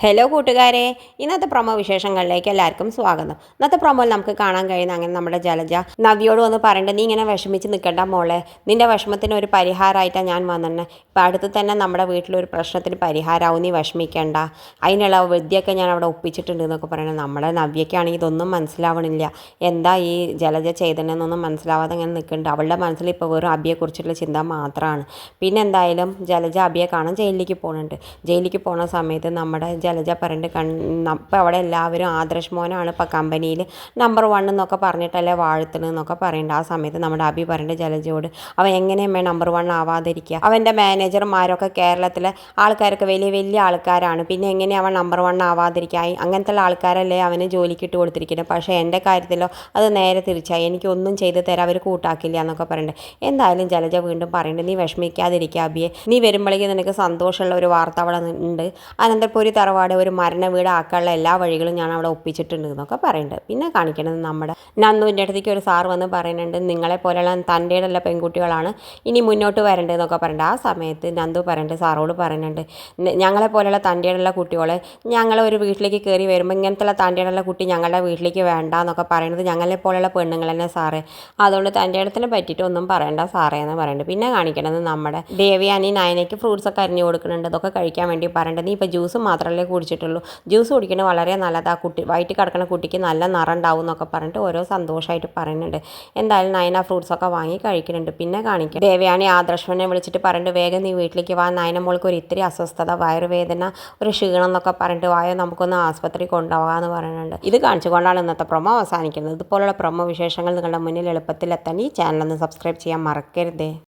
Hello കൂട്ടുകാരെ. ഇന്നത്തെ promo വിശേഷങ്ങളിലേക്ക് എല്ലാവർക്കും സ്വാഗതം. ഇന്നത്തെ പ്രൊമോയിൽ നമുക്ക് കാണാൻ കഴിയുന്ന അങ്ങനെ നമ്മുടെ ജലജ നവ്യോട് വന്ന് പറയേണ്ടത് നീ ഇങ്ങനെ വിഷമിച്ച് നിൽക്കണ്ട മോളെ. നിന്റെ വിഷമത്തിന് ഒരു പരിഹാരമായിട്ടാണ് ഞാൻ വന്നിട്ടുണ്ട് ഇപ്പം അടുത്ത് തന്നെ നമ്മുടെ വീട്ടിലൊരു പ്രശ്നത്തിന് പരിഹാരമാവും നീ വിഷമിക്കേണ്ട. അതിനുള്ള വിദ്യയൊക്കെ ഞാൻ അവിടെ ഒപ്പിച്ചിട്ടുണ്ട് എന്നൊക്കെ പറയണത് നമ്മുടെ നവ്യക്കാണെങ്കിൽ ഇതൊന്നും മനസ്സിലാവണില്ല. എന്താ ഈ ജലജ ചെയ്തതെന്നൊന്നും മനസ്സിലാവാതെ ഇങ്ങനെ നിൽക്കുന്നുണ്ട് അവളുടെ മനസ്സിൽ ഇപ്പോൾ വെറും അബിയെക്കുറിച്ചുള്ള ചിന്ത മാത്രമാണ് പിന്നെ എന്തായാലും ജലജ അബിയെ കാണാൻ ജയിലിലേക്ക് പോകുന്നുണ്ട് ജയിലിലേക്ക് പോകുന്ന സമയത്ത് നമ്മുടെ ജലജ പറയുന്നുണ്ട് കൺ അപ്പം അവിടെ എല്ലാവരും ആദർശ് മോനാണ്. ഇപ്പം കമ്പനിയിൽ നമ്പർ വൺ എന്നൊക്കെ പറഞ്ഞിട്ടല്ലേ വാഴ്ത്തണെന്നൊക്കെ പറയുന്നുണ്ട് ആ സമയത്ത് നമ്മുടെ അഭി പറയുന്നുണ്ട് ജലജയോട് അവൻ എങ്ങനെയമ്മേ നമ്പർ വൺ ആവാതിരിക്കുക. അവന്റെ മാനേജർമാരൊക്കെ കേരളത്തിലെ ആൾക്കാരൊക്കെ വലിയ വലിയ ആൾക്കാരാണ്. പിന്നെ എങ്ങനെ അവൻ നമ്പർ വൺ ആവാതിരിക്കുക? അങ്ങനത്തെ ആൾക്കാരല്ലേ അവന് ജോലിക്ക് ഇട്ട് കൊടുത്തിരിക്കുന്നത്. പക്ഷേ എന്റെ കാര്യത്തിലോ അത് നേരെ തിരിച്ചായി എനിക്കൊന്നും ചെയ്ത് തരാൻ അവർ കൂട്ടാക്കില്ല എന്നൊക്കെ പറയുന്നുണ്ട് എന്തായാലും ജലജ വീണ്ടും പറയുന്നുണ്ട് നീ വിഷമിക്കാതിരിക്കുക അബിയെ. നീ വരുമ്പോഴേക്കും നിനക്ക് സന്തോഷമുള്ള ഒരു വാർത്ത അവിടെ ഉണ്ട്. അനന്തപുരി തറവാട് ഒരു മരണ വീട് ആക്കാനുള്ള എല്ലാ വഴികളും ഞാൻ അവിടെ ഒപ്പിച്ചിട്ടുണ്ട് എന്നൊക്കെ പറയുന്നുണ്ട്. പിന്നെ കാണിക്കണത് നമ്മുടെ നന്ദുവിന്റെ അടുത്തേക്ക് ഒരു സാർ വന്ന് പറയുന്നുണ്ട് നിങ്ങളെ പോലെയുള്ള തന്റെയുള്ള പെൺകുട്ടികളാണ് ഇനി മുന്നോട്ട് വരേണ്ടതെന്നൊക്കെ പറയുന്നുണ്ട്. ആ സമയത്ത് നന്ദു പറയുന്നുണ്ട് സാറോട് പറയുന്നുണ്ട് ഞങ്ങളെ പോലെയുള്ള തന്റെയുള്ള കുട്ടികളെ ഞങ്ങളെ ഒരു വീട്ടിലേക്ക് കയറി വരുമ്പോൾ ഇങ്ങനത്തെ തന്റെയുള്ള കുട്ടി ഞങ്ങളുടെ വീട്ടിലേക്ക് വേണ്ട എന്നൊക്കെ പറയുന്നത് ഞങ്ങളെ പോലെയുള്ള പെണ്ണുങ്ങൾ തന്നെ സാറേ. അതുകൊണ്ട് തന്റെ ഇടത്തിനെ പറ്റിയിട്ട് ഒന്നും പറയണ്ട സാറേ എന്ന് പറയുന്നുണ്ട്. പിന്നെ കാണിക്കണത് നമ്മുടെ ദേവിയാനി നായനയ്ക്ക് ഫ്രൂട്ട്സ് ഒക്കെ അരിഞ്ഞു കൊടുക്കുന്നുണ്ട് അതൊക്കെ കഴിക്കാൻ വേണ്ടി പറയേണ്ടത് നീ ഇപ്പോൾ ജ്യൂസ് മാത്രമല്ലേ കുടിച്ചിട്ടുള്ളൂ. ജ്യൂസ് കുടിക്കുന്നത് വളരെ നല്ലതാണ് ആ കുട്ടി വയറ്റിൽ കിടക്കുന്ന കുട്ടിക്ക് നല്ല നിറം ഉണ്ടാവും എന്നൊക്കെ പറഞ്ഞിട്ട് ഓരോ സന്തോഷമായിട്ട് പറയുന്നുണ്ട്. എന്തായാലും നയന ഫ്രൂട്ട്സൊക്കെ വാങ്ങി കഴിക്കുന്നുണ്ട്. പിന്നെ കാണിക്കും. ദേവയാനി ആദർശനെ വിളിച്ചിട്ട് പറഞ്ഞിട്ട് വേഗം നീ വീട്ടിലേക്ക് വാ. നയന മോൾക്ക് ഒരു ഇത്തിരി അസ്വസ്ഥത വയറുവേദന ഒരു ക്ഷീണം എന്നൊക്കെ പറഞ്ഞിട്ട് വായോ നമുക്കൊന്ന് ആസ്പത്രി കൊണ്ടുപോകാമെന്ന് പറയുന്നുണ്ട്. ഇത് കാണിച്ചുകൊണ്ടാണ് ഇന്നത്തെ പ്രൊമോ അവസാനിക്കുന്നത്. ഇതുപോലുള്ള പ്രൊമോ വിശേഷങ്ങൾ നിങ്ങളുടെ മുന്നിൽ എളുപ്പത്തിൽ എത്താൻ ഈ ചാനലൊന്ന് സബ്സ്ക്രൈബ് ചെയ്യാൻ മറക്കരുതേ.